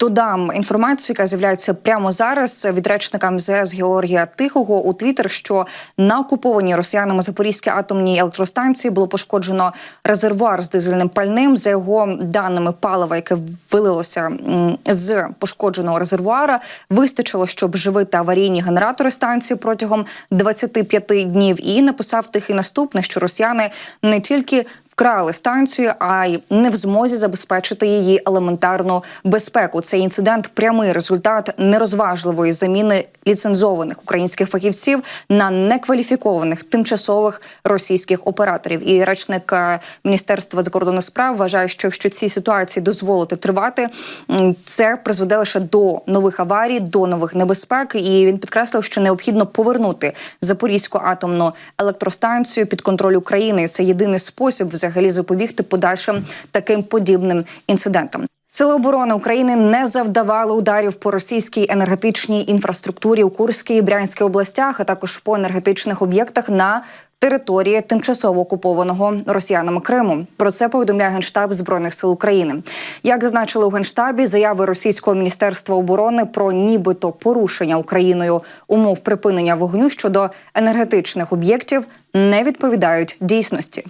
Додам інформацію, яка з'являється прямо зараз від речника МЗС Георгія Тихого у Твіттер, що на окупованій росіянами Запорізькій атомній електростанції було пошкоджено резервуар з дизельним пальним. За його даними, палива, яке вилилося з пошкодженого резервуара, вистачило, щоб живити аварійні генератори станції протягом 25 днів. І написав тихий наступне, що росіяни не тільки вкрали станцію, а й не в змозі забезпечити її елементарну безпеку. Цей інцидент прямий результат нерозважливої заміни ліцензованих українських фахівців на некваліфікованих тимчасових російських операторів. І речник е, міністерства закордонних справ вважає, що якщо цій ситуації дозволити тривати, це призведе лише до нових аварій, до нових небезпек. І він підкреслив, що необхідно повернути Запорізьку атомну електростанцію під контроль України. Це єдиний спосіб взагалі запобігти подальшим таким подібним інцидентам. Сили оборони України не завдавали ударів по російській енергетичній інфраструктурі у Курській і Брянській областях, а також по енергетичних об'єктах на території тимчасово окупованого росіянами Криму. Про це повідомляє генштаб збройних сил України. Як зазначили у генштабі, заяви російського міністерства оборони про нібито порушення Україною умов припинення вогню щодо енергетичних об'єктів не відповідають дійсності.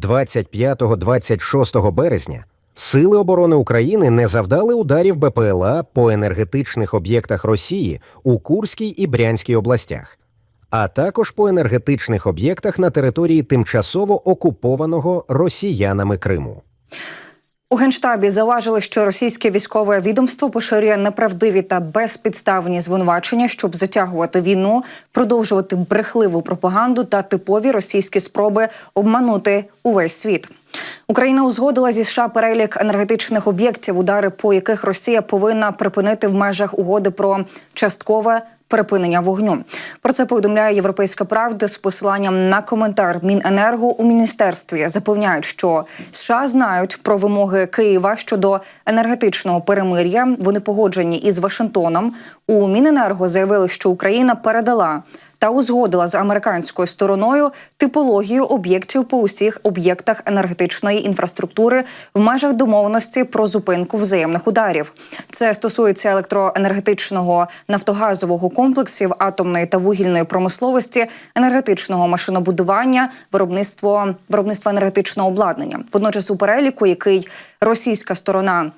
25-26 березня Сили оборони України не завдали ударів БПЛА по енергетичних об'єктах Росії у Курській і Брянській областях, а також по енергетичних об'єктах на території тимчасово окупованого росіянами Криму. У генштабі зауважили, що російське військове відомство поширює неправдиві та безпідставні звинувачення, щоб затягувати війну, продовжувати брехливу пропаганду та типові російські спроби обманути увесь світ. Україна узгодила зі США перелік енергетичних об'єктів, удари по яких Росія повинна припинити в межах угоди про часткове припинення вогню. Про це повідомляє Європейська Правда з посиланням на коментар Міненерго у міністерстві. Запевняють, що США знають про вимоги Києва щодо енергетичного перемир'я. Вони погоджені із Вашингтоном. У Міненерго заявили, що Україна передала. Та узгодила з американською стороною типологію об'єктів по усіх об'єктах енергетичної інфраструктури в межах домовленості про зупинку взаємних ударів. Це стосується електроенергетичного нафтогазового комплексів, атомної та вугільної промисловості, енергетичного машинобудування, виробництво виробництва енергетичного обладнання. Водночас, у переліку, який російська сторона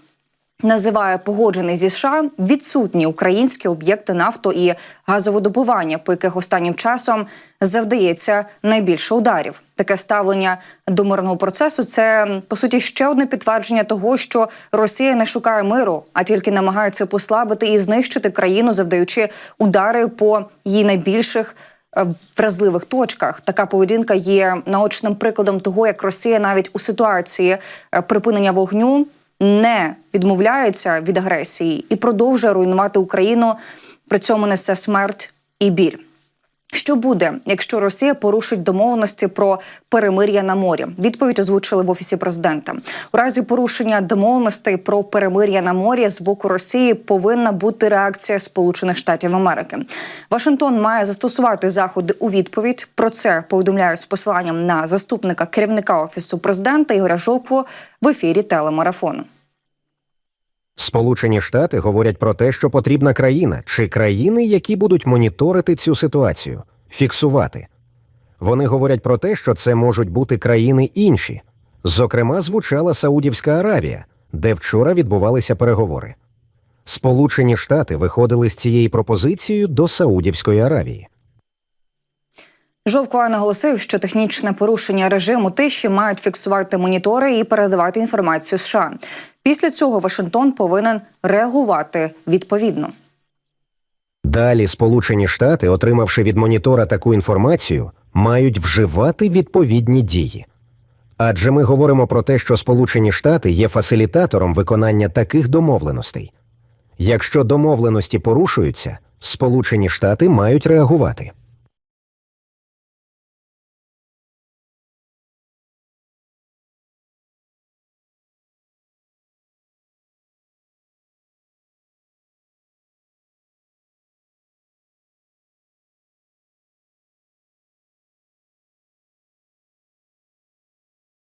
називає погоджений зі США відсутні українські об'єкти нафто і газоводобування, по яких останнім часом завдається найбільше ударів. Таке ставлення до мирного процесу це по суті ще одне підтвердження того, що Росія не шукає миру, а тільки намагається послабити і знищити країну, завдаючи удари по її найбільших. е, Вразливих точках така поведінка є наочним прикладом того, як Росія навіть у ситуації е, припинення вогню не відмовляється від агресії і продовжує руйнувати Україну. При цьому несе смерть і біль. Що буде, якщо Росія порушить домовленості про перемир'я на морі? Відповідь озвучили в офісі президента. У разі порушення домовленостей про перемир'я на морі з боку Росії повинна бути реакція Сполучених Штатів Америки. Вашингтон має застосувати заходи у відповідь. Про це повідомляють з посиланням на заступника керівника офісу президента Ігоря Жовкво в ефірі телемарафону. Сполучені Штати говорять про те, що потрібна країна чи країни, які будуть моніторити цю ситуацію, фіксувати. Вони говорять про те, що це можуть бути країни інші. Зокрема, звучала Саудівська Аравія, де вчора відбувалися переговори. Сполучені Штати виходили з цією пропозицією до Саудівської Аравії. Жовкова наголосив, що технічне порушення режиму тиші мають фіксувати монітори і передавати інформацію США. Після цього Вашингтон повинен реагувати відповідно. Далі Сполучені Штати, отримавши від монітора таку інформацію, мають вживати відповідні дії. Адже ми говоримо про те, що Сполучені Штати є фасилітатором виконання таких домовленостей. Якщо домовленості порушуються, Сполучені Штати мають реагувати.